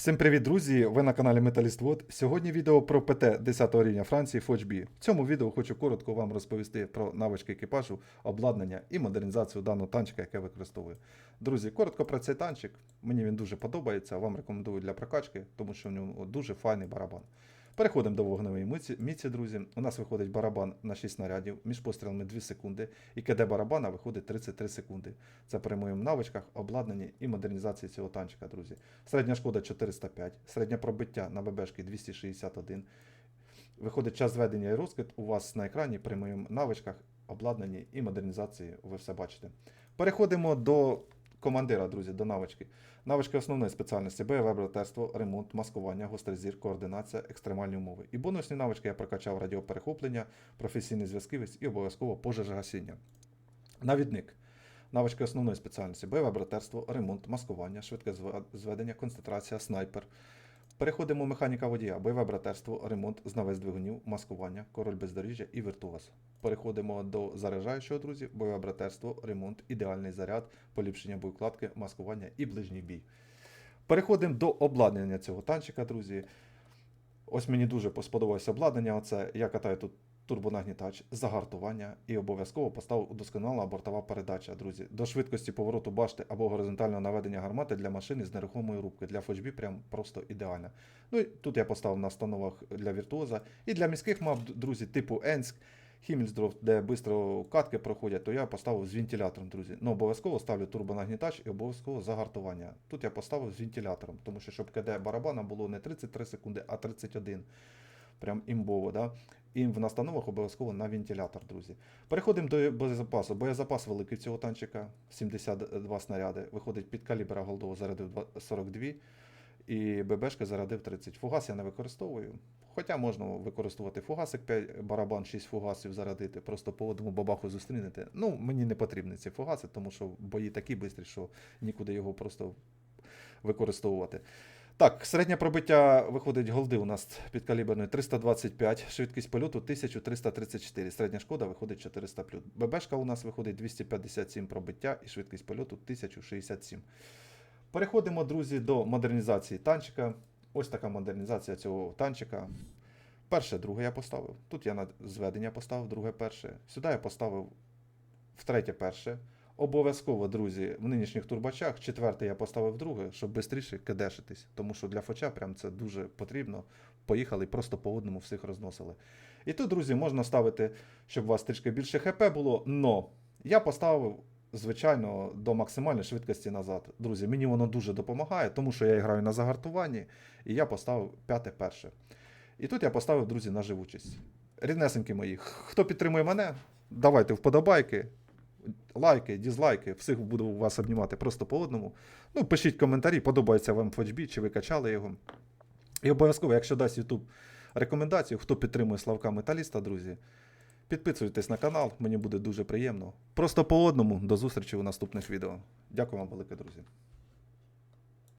Всім привіт, друзі! Ви на каналі Металіст Вод. Сьогодні відео про ПТ 10 рівня Франції FOCB. В цьому відео хочу коротко вам розповісти про навички екіпажу, обладнання і модернізацію даного танчика, яке використовую. Друзі, коротко про цей танчик. Мені він дуже подобається. Вам рекомендую для прокачки, тому що в ньому дуже файний барабан. Переходимо до вогневої міці, друзі. У нас виходить барабан на 6 снарядів, між пострілами 2 секунди, і КД барабана виходить 33 секунди. Це при моїм навичках, обладнанні і модернізації цього танчика, друзі. Середня шкода 405, середнє пробиття на ББшки 261. Виходить час зведення і розкид у вас на екрані при моїм навичках, обладнанні і модернізації. Ви все бачите. Переходимо до командира, друзі, до навички. Навички основної спеціальності бойове братерство, ремонт, маскування, гострий зір, координація, екстремальні умови. І бонусні навички я прокачав радіоперехоплення, професійний зв'язкивість і обов'язково пожежогасіння. Навідник. Навички основної спеціальності бойове братерство, ремонт, маскування, швидке зведення, концентрація, снайпер. Переходимо механіка водія, бойове братерство, ремонт, знавець двигунів, маскування, король бездоріжжя і віртуоз. Переходимо до заряджаючого, друзі, бойове братерство, ремонт, ідеальний заряд, поліпшення боєкладки, маскування і ближній бій. Переходимо до обладнання цього танчика, друзі. Ось мені дуже сподобалося обладнання. Оце я катаю тут турбонагнітач, загартування і обов'язково поставив удосконала бортова передача, друзі. До швидкості повороту башти або горизонтального наведення гармати для машини з нерухомої рубки. Для фочбі прям просто ідеально. Ну і тут я поставив на встановах для віртуоза. І для міських мап, друзі, типу Енск, Хіммельсдорф, де швидко катки проходять, то я поставив з вентилятором, друзі. Ну, обов'язково ставлю турбонагнітач і обов'язково загартування. Тут я поставив з вентилятором, тому що щоб КД барабана було не 33 секунди, а 31. Прям імбово, да? І в настановах обов'язково на вентилятор, друзі. Переходимо до боєзапасу. Боєзапас великий цього танчика, 72 снаряди. Виходить під калібра голдового зарядив 42 і ББшки зарядив 30. Фугас я не використовую. Хоча можна використовувати фугасик 5 барабан, 6 фугасів зарядити, просто по одному бабаху зустрінете. Ну, мені не потрібні ці фугаси, тому що бої такі швидкі, що нікуди його просто використовувати. Так, середнє пробиття виходить голди у нас підкаліберної 325, швидкість польоту 1334, середня шкода виходить 400 плюс. ББшка у нас виходить 257 пробиття і швидкість польоту 1067. Переходимо, друзі, до модернізації танчика. Ось така модернізація цього танчика. Перше, друге я поставив. Тут я на зведення поставив, друге перше. Сюди я поставив втретє перше. Обов'язково, друзі, в нинішніх турбачах четверте я поставив друге, щоб швидше кидешитись. Тому що для фоча прям це дуже потрібно. Поїхали просто по одному всіх розносили. І тут, друзі, можна ставити, щоб у вас трішки більше ХП було. Но я поставив, звичайно, до максимальної швидкості назад. Друзі, мені воно дуже допомагає, тому що я граю на загартуванні, і я поставив п'яте перше. І тут я поставив, друзі, на живучість. Ріднесенькі мої, хто підтримує мене, давайте вподобайки, лайки, дізлайки, всіх буду вас обнімати просто по одному. Ну, пишіть коментарі, подобається вам FHB, чи ви качали його. І обов'язково, якщо дасть YouTube рекомендацію, хто підтримує Славка Металіста, друзі, підписуйтесь на канал, мені буде дуже приємно. Просто по одному. До зустрічі у наступних відео. Дякую вам велике, друзі.